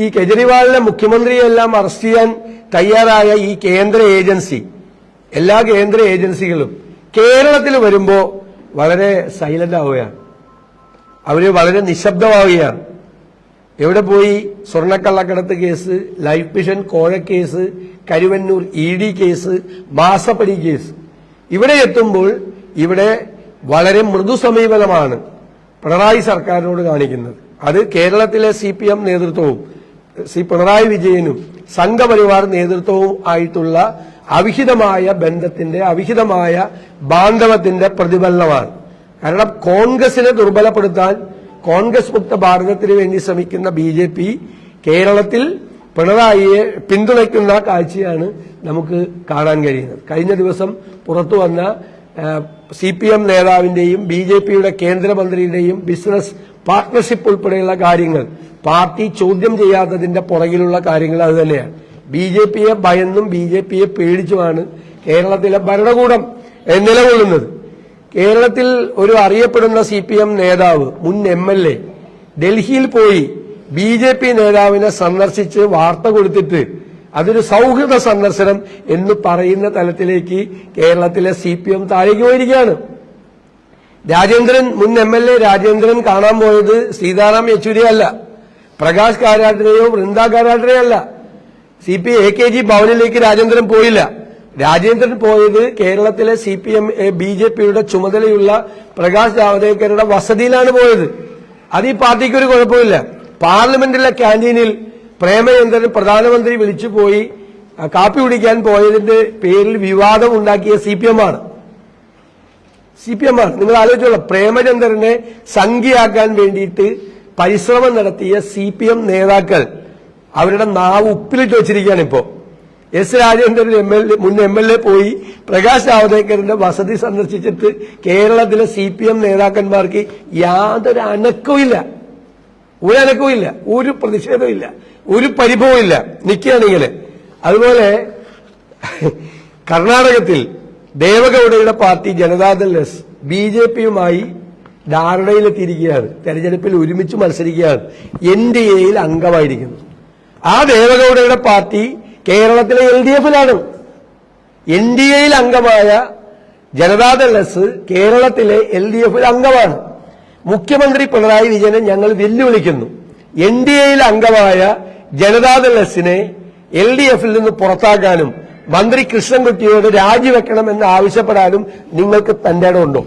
ഈ കെജ്രിവാളിനെ മുഖ്യമന്ത്രിയെല്ലാം അറസ്റ്റ് ചെയ്യാൻ തയ്യാറായ ഈ കേന്ദ്ര ഏജൻസി എല്ലാ കേന്ദ്ര ഏജൻസികളും കേരളത്തിൽ വരുമ്പോൾ വളരെ സൈലന്റ് ആവുകയാണ്. അവർ വളരെ നിശബ്ദമാവുകയാണ്. എവിടെ പോയി സ്വർണക്കള്ളക്കടത്ത് case life mission കോഴക്കേസ് case Karuvannur E D case മാസപ്പടി കേസ്. ഇവിടെ എത്തുമ്പോൾ ഇവിടെ വളരെ മൃദു സമീപനമാണ് പിണറായി സർക്കാരിനോട് കാണിക്കുന്നത്. അത് കേരളത്തിലെ സി നേതൃത്വവും സി പിണറായി വിജയനും സംഘപരിവാർ നേതൃത്വവും ആയിട്ടുള്ള അവിഹിതമായ ബന്ധത്തിന്റെ അവിഹിതമായ ബാന്ധവത്തിന്റെ പ്രതിഫലനമാണ്. കാരണം കോൺഗ്രസിനെ ദുർബലപ്പെടുത്താൻ കോൺഗ്രസ് മുക്ത ഭാരതത്തിന് വേണ്ടി ശ്രമിക്കുന്ന ബി ജെ പി കേരളത്തിൽ പിണറായിയെ പിന്തുണയ്ക്കുന്ന കാഴ്ചയാണ് നമുക്ക് കാണാൻ കഴിയുന്നത്. കഴിഞ്ഞ ദിവസം പുറത്തു വന്ന സി പി എം നേതാവിന്റെയും ബി ജെ പിയുടെ കേന്ദ്രമന്ത്രിയുടെയും ബിസിനസ് പാർട്ണർഷിപ്പ് ഉൾപ്പെടെയുള്ള കാര്യങ്ങൾ പാർട്ടി ചോദ്യം ചെയ്യാത്തതിന്റെ പുറകിലുള്ള കാര്യങ്ങൾ അത് തന്നെയാണ്. ബി ജെ പിയെ ഭയന്നും ബി ജെ പിയെ പേടിച്ചുമാണ് കേരളത്തിലെ ഭരണകൂടം നിലകൊള്ളുന്നത്. കേരളത്തിൽ ഒരു അറിയപ്പെടുന്ന സി പി എം നേതാവ് മുൻ എം എൽ എ ഡൽഹിയിൽ പോയി ബി ജെ പി നേതാവിനെ സന്ദർശിച്ച് വാർത്ത കൊടുത്തിട്ട് അതൊരു സൗഹൃദ സന്ദർശനം എന്ന് പറയുന്ന തലത്തിലേക്ക് കേരളത്തിലെ സി പി എം താഴേക്ക് പോയിരിക്കുകയാണ്. രാജേന്ദ്രൻ മുൻ എം എൽ എ രാജേന്ദ്രൻ കാണാൻ പോയത് സീതാറാം യെച്ചൂരി അല്ല. പ്രകാശ് കാരാട്ടിനെയോ വൃന്ദ കാരാട്ടിനെയോ അല്ല. C P A K G ഭവനിലേക്ക് Rajendran പോയില്ല. രാജേന്ദ്രൻ പോയത് കേരളത്തിലെ C P M B J പിയുടെ ചുമതലയുള്ള പ്രകാശ് ജാവദേക്കറുടെ വസതിയിലാണ് പോയത്. അത് ഈ പാർട്ടിക്ക് ഒരു കുഴപ്പമില്ല. പാർലമെന്റിലെ ക്യാന്റീനിൽ പ്രേമചന്ദ്രൻ പ്രധാനമന്ത്രി വിളിച്ചു പോയി കാപ്പി കുടിക്കാൻ പോയതിന്റെ പേരിൽ വിവാദം ഉണ്ടാക്കിയ സി പി എം ആണ്. സി പി എം ആണ്. നിങ്ങൾ ആലോചിച്ചോളൂ പ്രേമചന്ദ്രനെ സംഖ്യയാക്കാൻ വേണ്ടിയിട്ട് പരിശ്രമം നടത്തിയ സി പി എം നേതാക്കൾ അവരുടെ നാവ് ഉപ്പിലിട്ട് വെച്ചിരിക്കുകയാണ് ഇപ്പോ. S Rajendran M L A മുൻ എം എൽ എ പോയി പ്രകാശ് ജാവദേക്കറിന്റെ വസതി സന്ദർശിച്ചിട്ട് കേരളത്തിലെ സി പി എം നേതാക്കന്മാർക്ക് യാതൊരു അനക്കവുമില്ല. ഒരു അനക്കവുമില്ല ഒരു പ്രതിഷേധമില്ല ഒരു പരിഭവമില്ല നിൽക്കുകയാണെങ്കിൽ അതുപോലെ കർണാടകത്തിൽ ദേവഗൌഡയുടെ party Janata Dal S B J പിയുമായി ധാരണയിലെത്തിയിരിക്കുകയാണ്. തെരഞ്ഞെടുപ്പിൽ ഒരുമിച്ച് മത്സരിക്കുകയാണ്. എൻ ഡി എയിൽ അംഗമായിരിക്കുന്നു. ആ ദേവഗൌഡയുടെ പാർട്ടി കേരളത്തിലെ എൽ ഡി എഫിലാണ്. എൻ ഡി എയിൽ അംഗമായ ജനതാദൾ എസ് കേരളത്തിലെ എൽ ഡി എഫിൽ അംഗമാണ്. മുഖ്യമന്ത്രി പിണറായി വിജയനെ ഞങ്ങൾ വെല്ലുവിളിക്കുന്നു. എൻ ഡി എയിൽ അംഗമായ ജനതാദൾ എസിനെ എൽ ഡി എഫിൽ നിന്ന് പുറത്താക്കാനും മന്ത്രി കൃഷ്ണൻകുട്ടിയോട് രാജിവെക്കണമെന്ന് ആവശ്യപ്പെടാനും നിങ്ങൾക്ക് തന്റെ ഇടമുണ്ടോ?